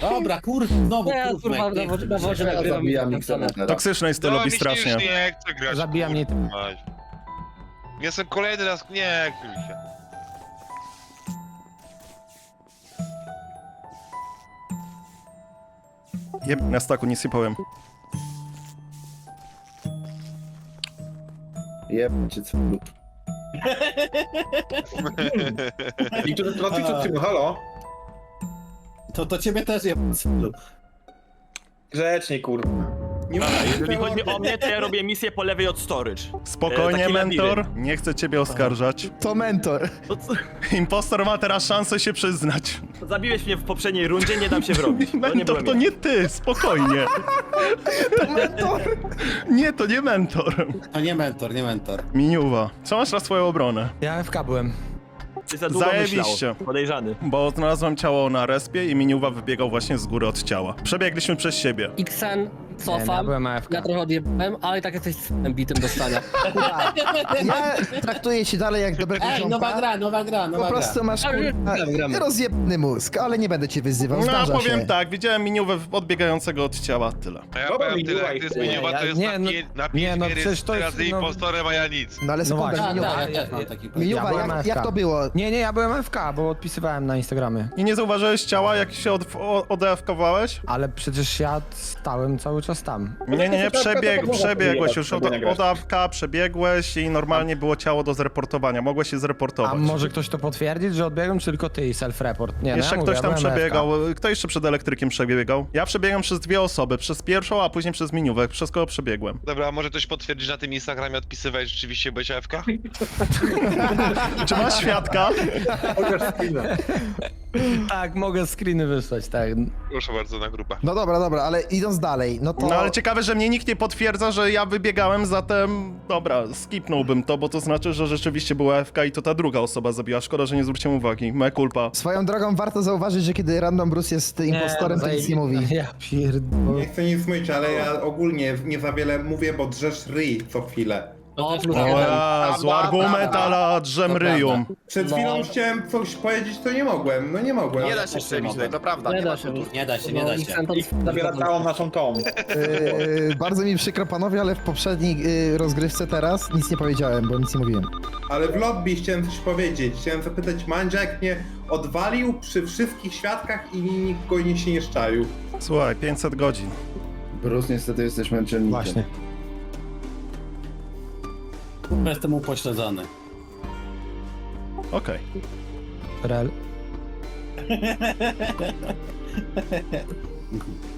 Dobra, kurde, znowu Nie, kurwa, kurwa, na chcę na wodzie nagrywam. Zabijam. Toksyczne jest to No, lobby strasznie. już nie chce grać. Zabija mnie kurwa, mać. Jestem kolejny raz, nie się. Jeb, na staku nic nie powiem. Jeb, cię cwelu. I tu to ty co ty, halo? To, to ciebie też je... Grzecznie, kurwa. Nie Dobra, jeżeli że chodzi o mnie, to ja robię misję po lewej od storage. Spokojnie, taki mentor. Nie chcę ciebie oskarżać. To mentor. No co? Impostor ma teraz szansę się przyznać. Zabiłeś mnie w poprzedniej rundzie, nie dam się wrobić. To nie Mentor byłem to ja. nie ty, spokojnie. To mentor. Nie, to nie mentor. To nie mentor, nie mentor. Miniuwa, co masz na swoją obronę? Ja FK byłem. Ty za długo Zajebiście. myślał. Podejrzany. Bo znalazłem ciało na respie i Miniuwa wybiegał właśnie z góry od ciała. Przebiegliśmy przez siebie. Xen, Nie, cofam. ja byłem AFK. Ja trochę odjebałem, ale i tak jesteś bitym do stania. Ja traktuję cię dalej jak dobrego Ej, nowa ziomka. gra, nowa gra, Po nowa gra. prostu masz Ale kurwa, rozjebny mózg, ale nie będę cię wyzywał, No, zdarza powiem się. tak, widziałem Miniuwę odbiegającego od ciała, tyle. A ja Dobra, powiem tyle, jak z Miniuwa, nie, to jest nie, na, no- pi- na nie, no przecież to jest, razy no- impostorem, a ja nic. No ale No sekunda, właśnie. Tak, Miniuwa. tak, ja też mam taki problem. Miniuwa, Ja byłem jak, AFK. jak to było? Nie, nie, ja byłem AFK, bo odpisywałem na Instagramie. I nie zauważyłeś ciała, jak się od, o-? Ale przecież ja stałem cały czas tam. Nie, nie, nie, przebieg, przebiegłeś już od, od AFK, przebiegłeś i normalnie było ciało do zreportowania. Mogłeś się A zreportować. może ktoś to potwierdzić, że odbiegłem, czy tylko ty i self-report? Nie, no Jeszcze ja ktoś mówię, tam przebiegał. Kto jeszcze przed elektrykiem przebiegał? Ja przebiegłem przez dwie osoby. Przez pierwszą, a później przez miniówek. Przez kogo przebiegłem? Dobra, a może ktoś potwierdzi, że na tym Instagramie odpisywałeś rzeczywiście byłeś AFK? Czy masz świadka? Tak, mogę screeny wysłać, tak. Proszę bardzo, na grupę. No dobra, dobra, ale idąc dalej, no to... No ale ciekawe, że mnie nikt nie potwierdza, że ja wybiegałem, zatem dobra, skipnąłbym to, bo to znaczy, że rzeczywiście była AFK i to ta druga osoba zabiła. Szkoda, że nie zwróciłem uwagi. Me culpa. Swoją drogą warto zauważyć, że kiedy Random Bruce jest impostorem, to nic nie mówi. Ja pierdolę. Nie chcę nic mówić, ale ja ogólnie nie za wiele mówię, bo drzesz ryj co chwilę. O, plus O jeden. ja, zły argument, ale drzem To ryją. Przed No. chwilą chciałem coś powiedzieć, to nie mogłem. No nie mogłem. Nie da się strzelić tutaj, to prawda. Nie Nie da się. Nie da się, nie da się. Naszą tą. Yy, bardzo mi przykro panowie, ale w poprzedniej yy, rozgrywce teraz nic nie powiedziałem, bo nic nie mówiłem. Ale w lobby chciałem coś powiedzieć. Chciałem zapytać Mandzia, jak mnie odwalił przy wszystkich świadkach i nikt go nie się nie szczaił. Słuchaj, 500 godzin. Bruce, niestety jesteś męczennikiem. Właśnie. Jestem upośledzony. Okej. Rel.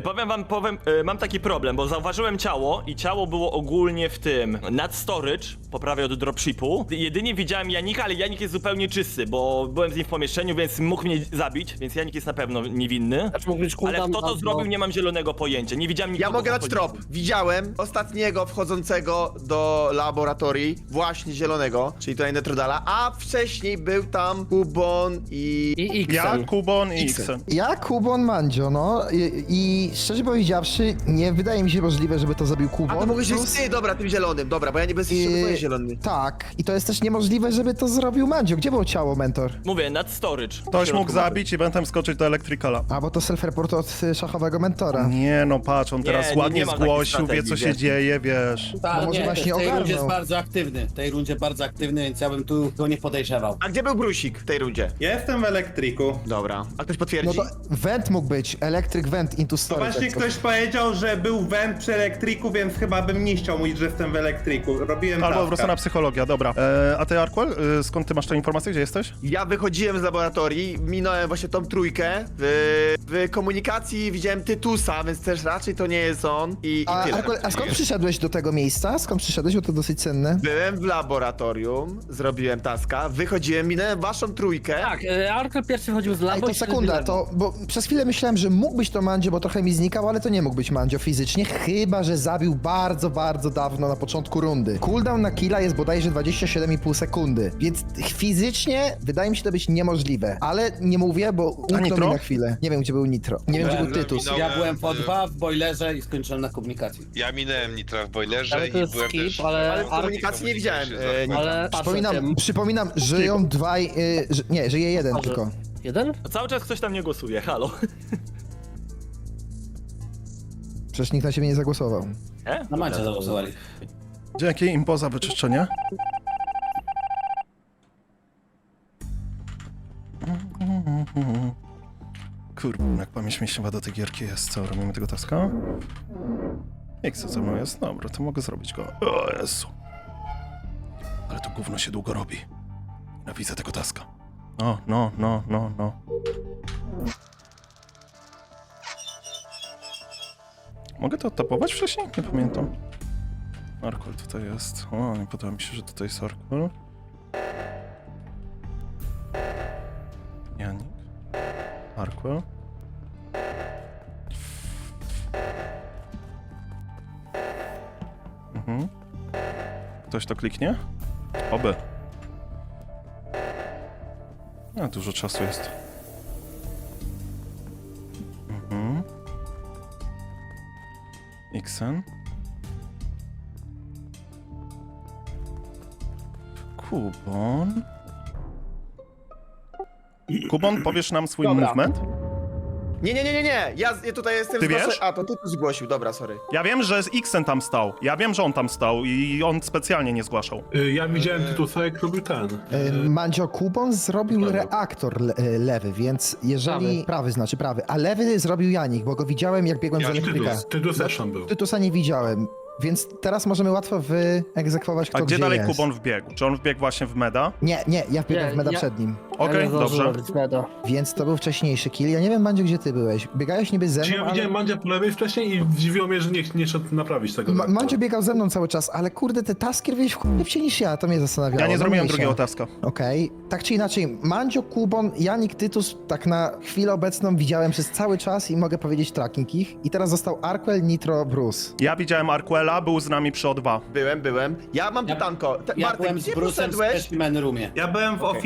i powiem wam, powiem, e, mam taki problem, bo zauważyłem ciało i ciało było ogólnie w tym, nad storage, po prawej od dropshipu. Jedynie widziałem Janika, ale Janik jest zupełnie czysty, bo byłem z nim w pomieszczeniu, więc mógł mnie zabić, więc Janik jest na pewno niewinny. Znaczy mógł być Ale cooldown kto to albo- zrobił, nie mam zielonego pojęcia. Nie widziałem nikogo. Ja mogę dać trop. Widziałem ostatniego wchodzącego do laboratorii, właśnie zielonego, czyli tutaj Netrodala, a wcześniej był tam Kubon i... I Ja, Xen. Kubon i Xen. Ja, Kubon, Mandzio, no i, i szczerze powiedziawszy, nie wydaje mi się możliwe, żeby to zrobił Kubon. A to mogłeś być Plus- ty, dobra, tym zielonym, dobra, bo ja nie bez yy... zielony. Tak, i to jest też niemożliwe, żeby to zrobił Mandzio. Gdzie było ciało, mentor? Mówię, nad storage. Ktoś mógł zabić i wentem skoczyć do elektrykala. A, bo to self-report od y, szachowego mentora. Nie no, patrz, on teraz nie- ładnie nie ma takiej zgłosił, wie co strategii, się wiesz. dzieje, wiesz. Tak, No może nie, właśnie w tej rundzie ogarnął. jest bardzo aktywny. W tej rundzie bardzo aktywny, więc ja bym tu go nie podejrzewał. A gdzie był Brusik w tej rundzie? Ja jestem w elektryku. Dobra. A ktoś No potwierdzi? to vent mógł być, electric vent into To storage. Właśnie ktoś powiedział, że był węd przy elektryku, więc chyba bym nie chciał mówić, że jestem w elektryku. Robiłem Albo po prostu na psychologia, dobra. E, a ty, Arkwell, e, skąd ty masz tę informację, gdzie jesteś? Ja wychodziłem z laboratorii, minąłem właśnie tą trójkę. W, w komunikacji widziałem Tytusa, więc też raczej to nie jest on. I, i A, tyle. Arkol, a skąd przyszedłeś do tego miejsca? Skąd przyszedłeś? Bo to dosyć cenne. Byłem w laboratorium, zrobiłem taska, wychodziłem, minąłem waszą trójkę. Tak, e, Arkel pierwszy chodził z Ej, labo to i sekunda, to, bo przez chwilę myślałem, że mógł być to Mandzio, bo trochę mi znikał, ale to nie mógł być Mandzio fizycznie, chyba, że zabił bardzo, bardzo dawno na początku rundy. Cooldown na killa jest bodajże 27,5 sekundy, więc fizycznie wydaje mi się to być niemożliwe. Ale nie mówię, bo umknął Nitro? mi na chwilę. Nie wiem, gdzie był Nitro. Nie wiem, gdzie był Byłem Tytus. Ja byłem w O2 w boilerze i skończyłem na komunikacji. Ja minąłem Nitra w boilerze Ale to i jest byłem skip, też... ale- Ale w komunikacji nie widziałem. E. Ale patrzę, Przypominam, tym- przypominam, żyją dwaj, y, ży, nie, żyje jeden tylko. Jeden? A Cały czas ktoś tam nie głosuje, halo. Przecież nikt na ciebie nie zagłosował. E? Na macie zagłosowali. Dzięki impoza wyczyszczenie. Kurwa, jak pamięć mięśniowa do tej gierki jest. Co, robimy tego taska? Jak co ze mną jest? Dobra, to mogę zrobić go. O Jezu. Ale to gówno się długo robi. Nienawidzę tego taska. No, no, no, no, no. Mogę to tapować wcześniej? Nie pamiętam. Arkwell tutaj jest. O, nie podoba mi się, że tutaj jest Arkwell. Janik. Arkwell. Mhm. Ktoś to kliknie? Oby. A, dużo czasu jest. Xen. Kubon. Kubon, powiesz nam swój Dobra. movement? Nie, nie, nie, nie, nie. Ja, ja tutaj jestem Ty zgłoszę- wiesz? A, to ty tu zgłosił, dobra, sorry. Ja wiem, że Xen tam stał. Ja wiem, że on tam stał i on specjalnie nie zgłaszał. Y, Ja widziałem Tytusa, jak robił ten. Y, Mandzio Kubon zrobił Prawy. reaktor le, y, lewy, więc jeżeli... Prawy. znaczy prawy, a lewy zrobił Janik, bo go widziałem jak biegłem z Ja elektryka. Tytus, Tytus też tam był. Tytusa nie widziałem, więc teraz możemy łatwo wyegzekwować kto A gdzie gdzie dalej jest. Kubon wbiegł? Czy on wbiegł właśnie w meda? Nie, nie, ja wbiegłem Nie, w meda ja- przed nim. Okej, zdążyłem dobrze. Więc to był wcześniejszy kill. Ja nie wiem, Mandzio, gdzie ty byłeś. Biegałeś niby ze Czy mną, ja ale... widziałem Mandzia po lewej wcześniej i zdziwiło mnie, że nie, nie szedł naprawić tego. Ma-. Mandzio biegał ze mną cały czas, ale kurde, te taski robiłeś w szybciej niż ja, to mnie zastanawiało. Ja nie No zrobiłem drugiego taska. Okej, tak czy inaczej, Mandzio, Kubon, Janik, Tytus, tak na chwilę obecną widziałem przez cały czas i mogę powiedzieć tracking ich. I teraz został Arkwell, Nitro, Bruce. Ja widziałem Arquela, był z nami przy O2. Byłem, byłem. Ja mam Ja- pytanko. Te, Ja Bartek, byłem z gdzie Bruce'em w poszedłeś? specimen roomie. Ja byłem w Okej.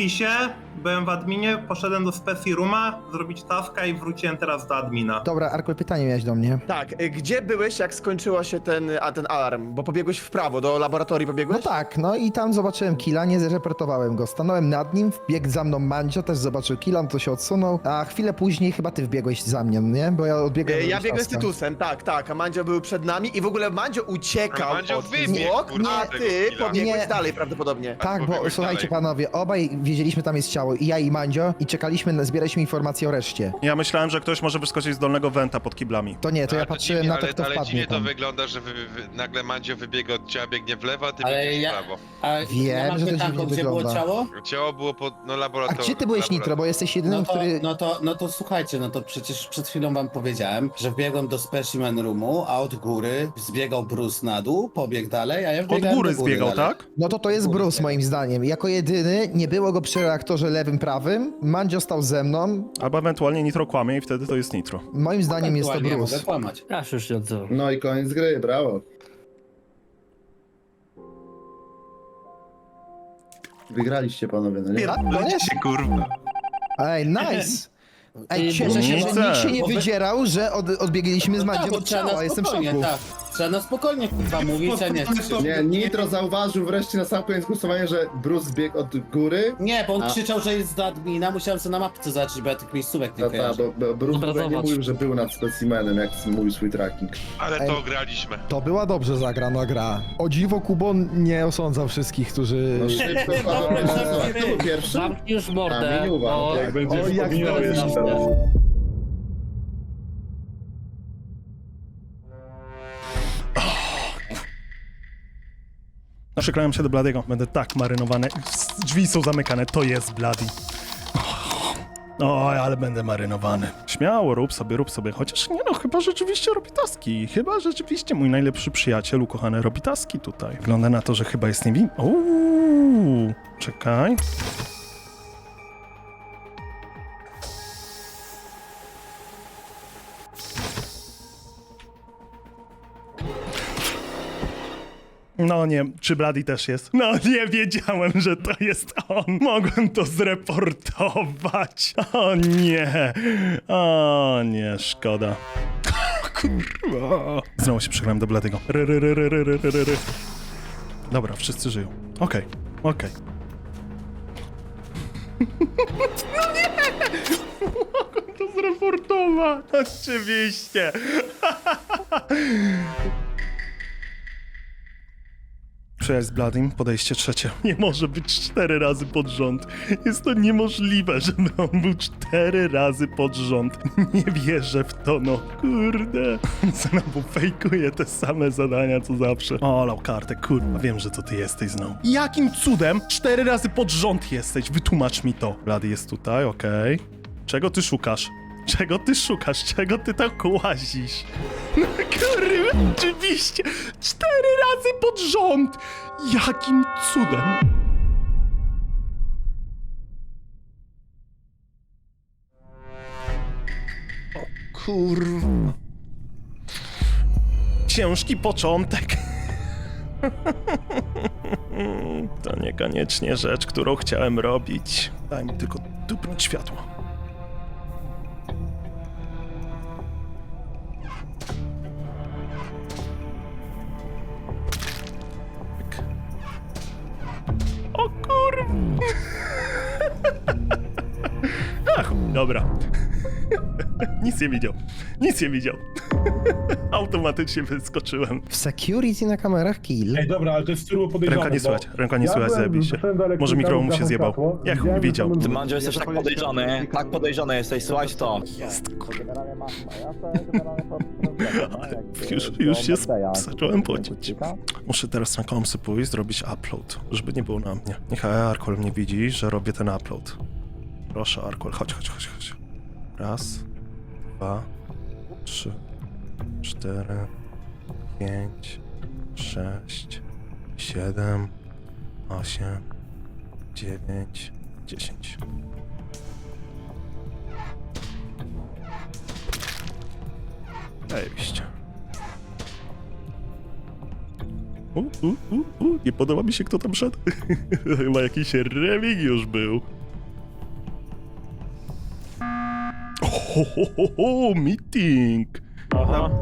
Byłem w adminie, poszedłem do Speci Rooma, zrobić taska i wróciłem teraz do admina. Dobra, Arkwell, pytanie miałeś do mnie. Tak, y, gdzie byłeś, jak skończyło się ten, a, ten alarm? Bo pobiegłeś w prawo, do laboratorii No pobiegłeś? tak, no i tam zobaczyłem killa, nie zreportowałem go. Stanąłem nad nim, wbiegł za mną Mandzio, też zobaczył killa, on to się odsunął, a chwilę później chyba ty wbiegłeś za mnie, nie? Bo ja odbiegłem Y, Ja biegłem z taska. Tytusem, tak, tak, a Mandzio był przed nami i w ogóle Mandzio uciekał A Mandzio od wybiegł, zwłok, kurwa, a z tego ty killa. pobiegłeś Nie. dalej prawdopodobnie. Tak, bo pobiegłeś słuchajcie dalej. panowie, obaj wiedzieliśmy tam jest ciało, ja i Mandzio, i czekaliśmy, zbieraliśmy informacje o reszcie. Ja myślałem, że ktoś może wyskoczyć z dolnego wenta pod kiblami. To nie, to ja patrzyłem dziwnie- na to, ale, kto ale wpadnie dziwnie to tam. wygląda, że wy, wy, nagle Mandzio wybiega od ciała, biegnie w lewo, a ty Ale biegniesz ja- w prawo. A Wiem, ja mam że to pytanko, dziwnie gdzie było wygląda. ciało? Ciało było pod no, A laboratorium. gdzie ty byłeś Nitro, bo jesteś jedynym, No to, który... no, to, no to słuchajcie, no to przecież przed chwilą wam powiedziałem, że wbiegłem do specimen roomu, a od góry zbiegał Bruce na dół, pobiegł dalej, a ja Od wbiegałem góry do góry zbiegał, dalej. tak? No to to jest Bruce moim zdaniem. Jako jedyny nie było go przy reaktorze lewym, prawym. Mandzio stał ze mną. Albo ewentualnie Nitro kłamie i wtedy to jest Nitro. Moim zdaniem jest to Ewentualnie Bruce. mogę kłamać. Się już odzywam. No i koniec gry, brawo. Wygraliście panowie, no nie? Tak, koniec? kurwa. Ej, nice! Ej, cieszę się, że nikt się nie wydzierał, że od, odbiegliśmy z No tak, Mandziem bo od ciała. Jestem w szoku. tak. Trzeba na spokojnie kurwa mówić, a nie... Nie, Nitro zauważył wreszcie na sam koniec głosowania, że Bruce zbiegł od góry. Nie, bo on A. krzyczał, że jest z admina, musiałem sobie na mapce zobaczyć, bo ja tych miejscówek nie Ta, ta, kojarzę. bo, bo Bruce Dobra, nie zobacz. mówił, że był nad specimenem, jak mówił swój tracking. Ale to graliśmy. To była dobrze zagrana gra. O dziwo Kubon nie osądzał wszystkich, którzy... No szybko, Dobra, Paweł, kto był pierwszy? Zamknij już A, mordę, Miniuwa, bo... tak. Jak O, jak wspominał teraz jeszcze. Przyklejam się do Bladiego. Będę tak marynowany. Drzwi są zamykane. To jest Bladi. Oj, ale będę marynowany. Śmiało, rób sobie, rób sobie. Chociaż nie no, chyba rzeczywiście robi taski. Chyba rzeczywiście mój najlepszy przyjaciel, ukochany, robi taski tutaj. Wygląda na to, że chyba jest niewinny. Uuu, czekaj. No nie, czy Bloody też jest? No nie wiedziałem, że to jest on. Mogłem to zreportować. O nie. O nie, szkoda. Kurwa. Znowu się przegrałem do Bladiego. Ry, ry, ry, ry, ry, ry, ry, ry. Dobra, wszyscy żyją. Okej, okej. No nie! Mogłem to zreportować. Oczywiście. Przyjaźń z Bladim, podejście trzecie. Nie może być cztery razy pod rząd. Jest to niemożliwe, żeby on był cztery razy pod rząd. Nie wierzę w to, no kurde. Znowu fejkuje te same zadania, co zawsze. O, lał kartę, kurwa, wiem, że to ty jesteś znowu. Jakim cudem cztery razy pod rząd jesteś? Wytłumacz mi to. Blady jest tutaj, okej. Czego ty szukasz? Czego ty szukasz? Czego ty tak łazisz? No kurwa, oczywiście! Cztery razy pod rząd! Jakim cudem? O kurwa. Ciężki początek. To niekoniecznie rzecz, którą chciałem robić. Daj mi tylko dupnąć światło. Nic nie widział. Nic nie widział. Automatycznie wyskoczyłem. W security na kamerach kill. Ej, dobra, ale to jest turbo podejrzane. Ręka nie słychać, ręka nie ja słychać, doszedłem do Może elektryka, mikro mu się zjebał. Jak widziałem, widział. Ty, Mandzio, jesteś tak podejrzany, tak podejrzany jesteś, słuchaj to. Jest, Już, już się zacząłem pocić. Muszę teraz na komsy pójść, zrobić upload, żeby nie było na mnie. Niech Arkol mnie widzi, że robię ten upload. Proszę, Arkol, chodź, chodź, chodź, chodź. Raz, dwa, trzy, cztery, pięć, sześć, siedem, osiem, dziewięć, dziesięć. Zajebiście. U, u, u, u, nie podoba mi się, kto tam szedł. Chyba jakiś Remigiusz był. Ho, ho, ho, ho, meeting.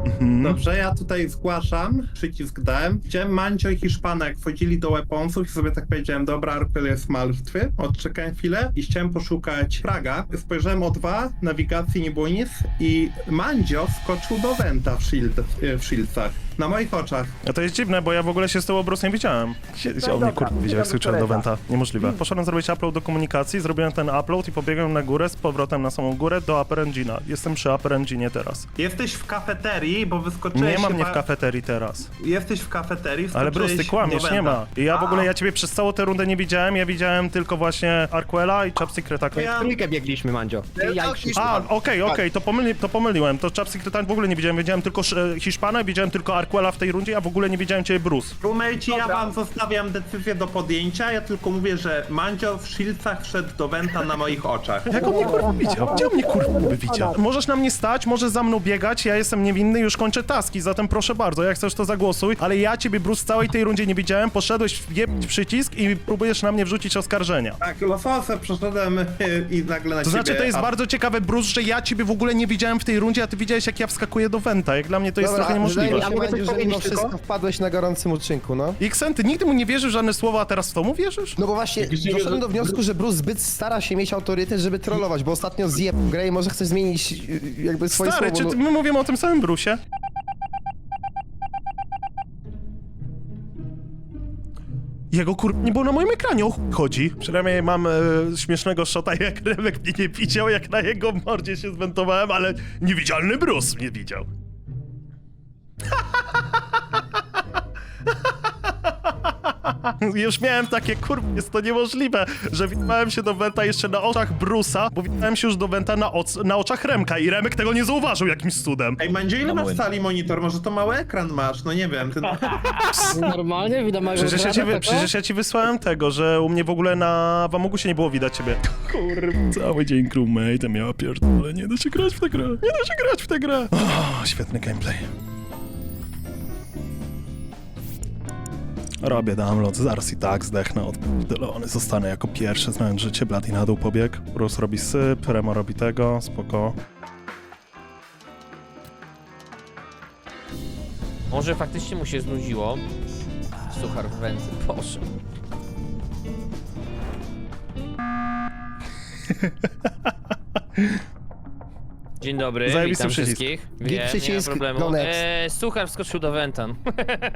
Mhm. Dobrze, ja tutaj zgłaszam, przycisk dałem. Widziałem Mancio i Hiszpanek wchodzili do weaponsów i sobie tak powiedziałem, dobra, Arkel jest martwy. Odczekałem chwilę i chciałem poszukać Praga. Spojrzałem O2, nawigacji nie było nic i Mandzio skoczył do Wenta w, shield, w Shieldsach. Na moich oczach. A to jest dziwne, bo ja w ogóle się z tą obrusem widziałem. Gdzie, gdzie on mnie kurwa widział, jak skoczyłem do Wenta? Niemożliwe. Poszedłem zrobić upload do komunikacji, zrobiłem ten upload i pobiegłem na górę z powrotem na samą górę do Upper Engine'a. Jestem przy Upper Engine'ie teraz. Jesteś w kafeterii, bo wyskoczyłeś Nie ma mnie chyba- w kafeterii teraz. Jesteś w kafeterii, Ale Bruce, ty kłamiesz, nie Wenta. ma. I ja w ogóle, ja ciebie przez całą tę rundę nie widziałem, ja widziałem tylko właśnie Arquela i Chop Secreta. Ja- Trójkę biegliśmy, Mandzio. Ty, ja i Krzysztof. A, okej, okej, to, pomyli, to pomyliłem. To Chop Secreta w ogóle nie widziałem. Widziałem tylko Hiszpana, widziałem tylko Arquela w tej rundzie, a w ogóle nie widziałem ciebie Bruce. Roommate, ja wam zostawiam decyzję do podjęcia, ja tylko mówię, że Mandzio w Shieldsach wszedł do Wenta na moich oczach. Jak on mnie kurwa widział? Gdzie on mnie kurwa by widział? Możesz na mnie stać, możesz za mną biegać, ja jestem niewinny, już kończę taski, zatem proszę bardzo, jak chcesz to zagłosuj, ale ja ciebie Bruce w całej tej rundzie nie widziałem, poszedłeś w przycisk i próbujesz na mnie wrzucić oskarżenia. Tak, losowo sobie przeszedłem i nagle na To znaczy, ciebie... to jest a- bardzo ciekawe, Bruce, że ja ciebie w ogóle nie widziałem w tej rundzie, a ty widziałeś, jak ja wskakuję do Wenta. Jak dla mnie to jest trochę niemożliwe. Wydaje mi się, Mandziu, że mimo wszystko wpadłeś na gorącym uczynku, no. Xen, ty nigdy mu nie wierzysz w żadne słowa, a teraz w to mu wierzysz? No bo właśnie Jakiś nie doszedłem do wniosku, że Bruce zbyt stara się mieć autorytet, żeby trollować, bo ostatnio zjeb grę i może chce zmienić y, jakby swoje Stary, słowo. czy no. my mówimy o tym samym Brusie? Jego kur... nie było na moim ekranie, o chuj chodzi. Przynajmniej mam e, śmiesznego shota, jak Remek mnie nie widział, jak na jego mordzie się zwentowałem, ale niewidzialny Bruce mnie widział. Już miałem takie, kurwa, jest to niemożliwe, że widałem się do Wenta jeszcze na oczach Brusa, bo widałem się już do Wenta na, oc- na oczach Remka i Remek tego nie zauważył jakimś cudem. Ej, Mandzio, ile masz w sali monitor? Może to mały ekran masz? No nie wiem. Ty... Normalnie widać mojego Przecież ja, ci, wy- przecież ja ci wysłałem tego, że u mnie w ogóle na Wamogusie nie było widać ciebie. Kurwa, cały dzień crewmate miała pierdolę, nie da się grać w tę grę, nie da się grać w tę grę. O, świetny gameplay. Robię download, zaraz i tak zdechnę odpierdolony. Zostanę jako pierwszy, znając życie, Bloody na dół pobiegł. Bruce robi syp, Remo robi tego, spoko. Może faktycznie mu się znudziło. Suchar w ręce poszedł. Dzień dobry, Zajebisty witam przycisk. wszystkich. Git Wiem, nie ma przycisk, problemu. go next. Eee, Suchar wskoczył do Ventan.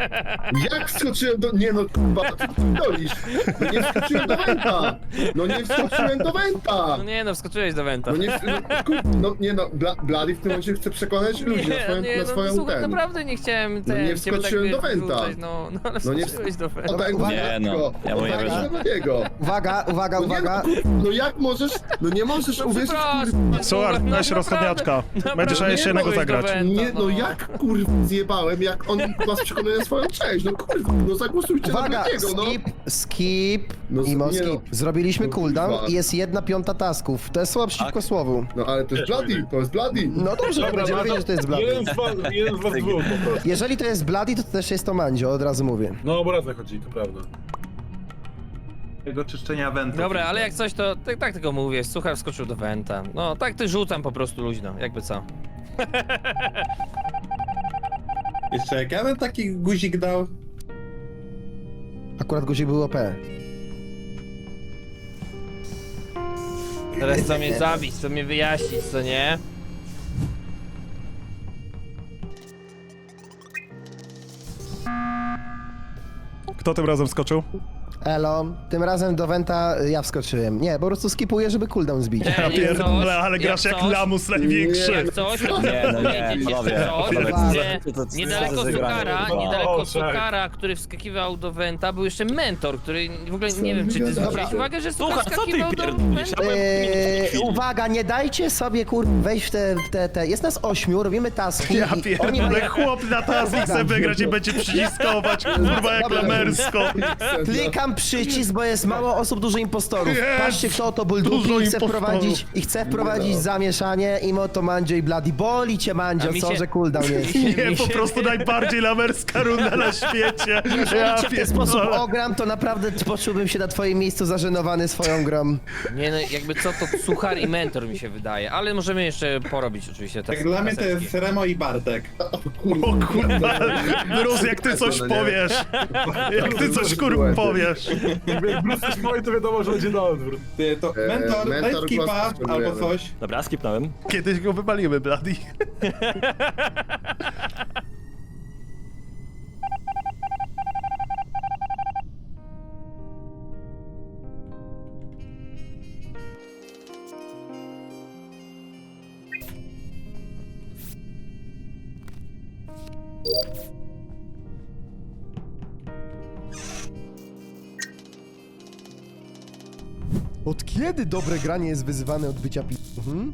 Jak wskoczyłem do... Nie no, kurwa, co ty dolisz? No nie wskoczyłem do Wenta! No nie wskoczyłem do Wenta! No nie no, wskoczyłeś do Ventan. No nie, no, kur... no nie no, Bla, Blady w tym momencie chce przekonać ludzi na swoją, nie, na no, swoją słuchaj, ten. naprawdę nie chciałem No ten, nie ciebie wskoczyłem tak do Wenta. No, no ale No nie wskoczyłeś do Wenta. tak, Uwaga. Nie, no, ja mu nie o tak, wierzę. Bladiego. Uwaga, uwaga, No nie uwaga. no, kur... no jak możesz, no nie możesz uwierzyć, Przepraszam, kurwa. Słuchaj, no, weź naprawdę, naprawdę Będziesz nie jeszcze jednego zagrać. Wenta, Nie, no jak kurwa zjebałem, jak on was przekonuje na swoją część, no kurwa, no zagłosujcie na Uwaga, Bladiego, no. skip, skip, No, Imo, nie no. skip. Zrobiliśmy No, cooldown i jest jedna piąta tasków. To jest słowo przeciwko słowu. No ale to jest Bloody, to jest Bloody. No dobrze, to będziemy wiedzieć, że to jest Bloody. Jeden z was, jeden z was dwóch po prostu. Jeżeli to jest Bloody, to też jest to Mandzio, od razu mówię. No bo razem chodzi, to prawda. Jego czyszczenia wentów. Dobra, ale jak coś to, tak, tak tylko mówię, Suchar wskoczył do Venta. No, tak ty rzucam po prostu luźno, jakby co. Jeszcze jak ja bym taki guzik dał. Akurat guzik był OP. Teraz co mnie zabić, co mnie wyjaśnić, co nie? Kto tym razem skoczył? Elo, tym razem do Wenta ja wskoczyłem. Nie, po prostu skipuję, żeby cooldown zbić. Ja pierdolę, ale grasz jak lamus największy. Jak coś, Nie, no nie, panowie, panowie, gdzie to- to- to- niedaleko to Sukara, niedaleko O, tak. Sukara, który wskakiwał do Venta, był jeszcze mentor, który w ogóle nie wiem, czy ty zwróciłeś uwagę, że Sukar Słuchaj, co ty wskakiwał do pierdolisz? Venta? Eee, uwaga, nie dajcie sobie kur... wejść w te, w te, te... Jest nas ośmiu, robimy taski Ja i oni pierdolę, mają... chłop na task chce wygrać i będzie przyciskować, kurwa jak lamersko. Klikam przycisk, bo jest mało osób, dużo impostorów. Jest! Patrzcie, kto to Dużo bulduki i chce impostorów. wprowadzić, i chce wprowadzić zamieszanie i to Mandzio i Bloody. Boli cię Mandzio, A mi co, się- że cooldown jest. Nie, po prostu najbardziej lamerska runda na świecie. Ja w ten sposób pierdolę. ogram, to naprawdę poczułbym się na twoim miejscu zażenowany swoją grą. Nie no, jakby co, to Suchar i mentor mi się wydaje, ale możemy jeszcze porobić oczywiście te Jak dla mnie to kaseczki. jest Remo i Bartek. O kurwa, Bruce, jak ty coś No powiesz, jak ty coś kurwa powiesz. Jak Bruce coś powie, to wiadomo, że będzie na odwrót. Ty, to Eee, mentor, mentor daj skipa głos albo potrzebujemy. coś. Dobra, skipnąłem. Kiedyś go wybalimy, Bloody. Od kiedy dobre granie jest wyzywane od bycia pi... Mhm.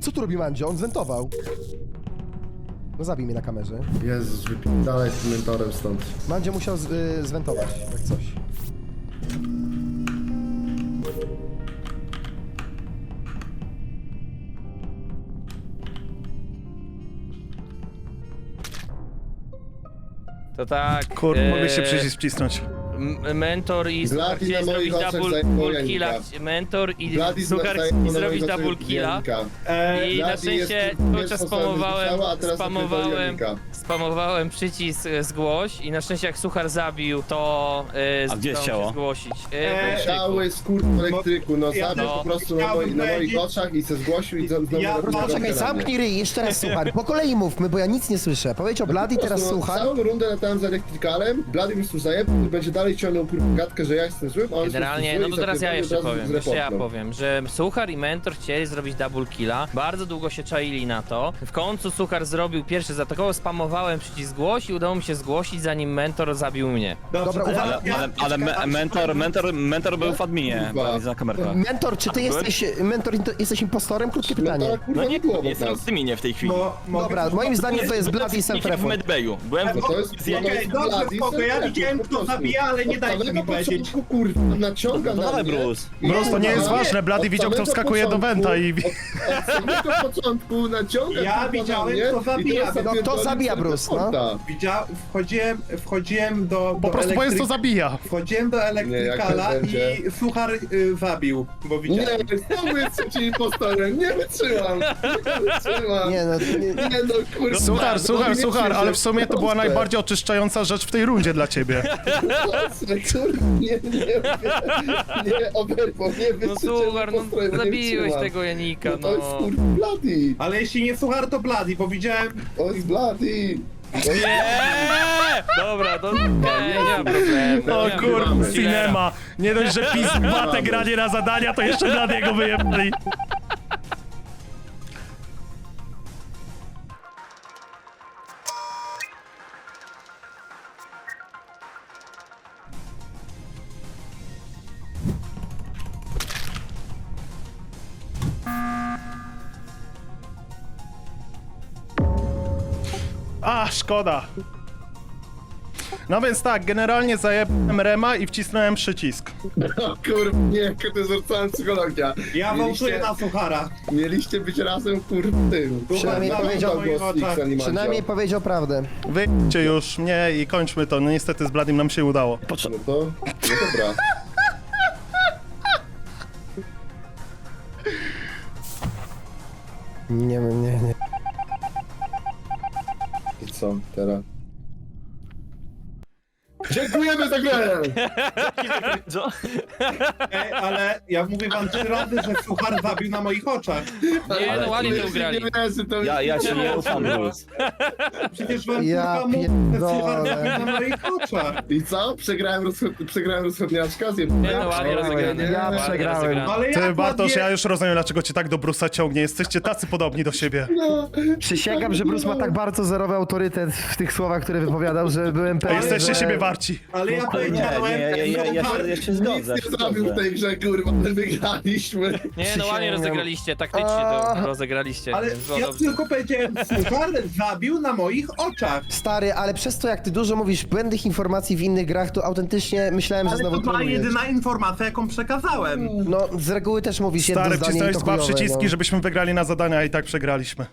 Co tu robi Mandzio? On zwentował. No zabij mnie na kamerze. Jezus, wypierdalaj z tym mentorem stąd. Mandzio musiał z, y, zwentować, jak coś. To tak. Kurwa, e, mogłeś się przycisk wcisnąć. M- Mentor i chcieli moich zrobić oczach double zajmował double killa. Janika. Mentor i zna- chcieli na zrobić moich double oczach killa. Eee, I na jest szczęście cały czas osobą, spamowałem, teraz spamowałem, spamowałem przycisk e, zgłoś i na szczęście jak Suchar zabił, to e, A gdzie ciało? się zgłosić. E, Eee, Cały skór w elektryku, no Ja- zabił no. po prostu na, moi, na moich oczach i se zgłosił i znowu Ja- robił no, Czekaj, zamknij ryj, jeszcze raz słuchaj. Po kolei mówmy, bo ja nic nie słyszę. Powiedział Bloody, Po teraz prostu słuchaj. Całą rundę latałem za elektrykalem, Blady mi tu zajebał, będzie dalej ciągnął kurwa gadkę, że ja jestem złym, a on jest Generalnie, zły no i to teraz ja jeszcze powiem, jeszcze ja powiem, że Suchar i Mentor chcieli zrobić double killa, bardzo długo się czaili na to, w końcu Suchar zrobił pierwszy zaatakował, spamowałem przycisk zgłoś i udało mi się zgłosić zanim Mentor zabił mnie. Dobra, uwaga. Ale, ale, ale me, mentor, mentor, mentor był w adminie, Kurwa. na kamerkach. Mentor, czy ty jesteś, mentor, jesteś impostorem? Krótkie No pytanie. kurwa No nie nie, było jestem nas. w adminie w tej chwili. Mogę- Dobra, moim zdaniem to jest Bloody i w self-report. medbayu. Byłem No to jest, w Okej, jest dobrze, spoko, ja self-report widziałem kto zabija, ale ale nie dajcie mi powiedzieć. początku, kurwa, naciąga No na dawaj, mnie. Bruce. Bruce, to nie jest Nie, ważne, Blady od widział, kto samego wskakuje do początku- Wenta i... Od, od samego początku naciąga Ja kurwa, na widziałem, mnie kto i zabija. teraz No, kto zabija, Bruce, no? porta. Widzia... Wchodziłem, wchodziłem do. Po prostu powiedz, co elektryk- zabija. Wchodziłem do elektrykala jak będzie. i suchar y, zabił, bo Nie, widziałem. znowu jest trzeci impostorem, nie wytrzymam, nie wytrzymam. Nie no, nie, Nie no, kurwa. Robię słuchar, się, ale w sumie to była najbardziej oczyszczająca rzecz w tej rundzie dla ciebie. Kurwa, nie, nie, nie, nie, oberwo, nie No wytrzymam. słuchaj, no zabiłeś tego Janika, No to jest no. kurwa Bloody, Ale jeśli nie suchar, to Bladi, bo widziałem. to jest Bloody. Nie! Dobra, to nie, nie ma problemu. O nie ma kurwa, cinema. Nie dość, że pizbatę granie na zadania, to jeszcze Bladiego wyjebali. Szkoda. No więc tak, generalnie zajebałem Rema i wcisnąłem przycisk. O kurwa, nie, kiedy zwracałem psychologia. Ja wołtuję na suchara. Mieliście być razem, kurwa, tym. Przynajmniej Kurwa, powiedział- głos X, przynajmniej powiedział prawdę. Wyjdźcie już mnie i kończmy to. No niestety z Bladim nam się udało. No to, no dobra. Nie wiem, nie, nie. I co teraz? Dziękujemy za grę! Co? Ej, ale ja mówię wam trzy razy, że suchar zabił na moich oczach. Nie, no ładnie to ugrali. to Ja, ja ci nie ufam, Bruce. Przecież wam Ja mówię, że suchar pierdolę. zabił na moich oczach. I co? Przegrałem, rozchod... Przegrałem rozchodniaczka? Zjebałem? Nie, no ładnie rozegrane. Ja ładnie przegrałem. rozegrane. Ale Ty, Bartosz, ja już rozumiem, dlaczego cię tak do Brusa ciągnie. Jesteście tacy podobni do siebie. No, Przysięgam, że Bruce ma tak bardzo zerowy autorytet w tych słowach, które wypowiadał, że byłem A pewien, jesteście że... siebie warci. Ale ja Nie, powiedziałem... nie, ja, ja, ja, ja, się, ja się zgodzę. nic nie zrobił w tej grze, kurwa, ale wygraliśmy. Nie, no ładnie rozegraliście, taktycznie to rozegraliście. Ale więc było ja dobrze. tylko powiedziałem, suchar zabił na moich oczach. Stary, ale przez to jak ty dużo mówisz błędnych informacji w innych grach, to autentycznie myślałem, że Ale znowu to była trolujesz. jedyna informacja, jaką przekazałem. No, z reguły też mówisz jedno Stary, zdanie i wcisnąłeś to dwa chujowe, przyciski, no. żebyśmy wygrali na zadania, a i tak przegraliśmy.